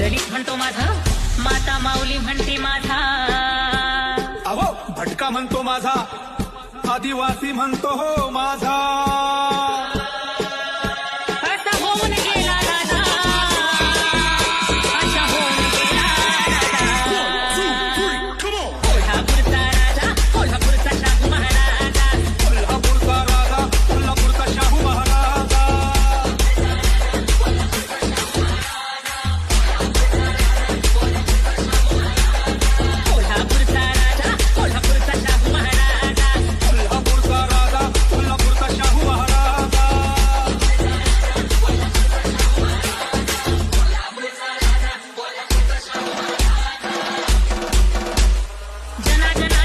दलित म्हणतो माझा माता माऊली म्हणते माझा. अहो भटका म्हणतो माझा आदिवासी म्हणतो हो माझा. na na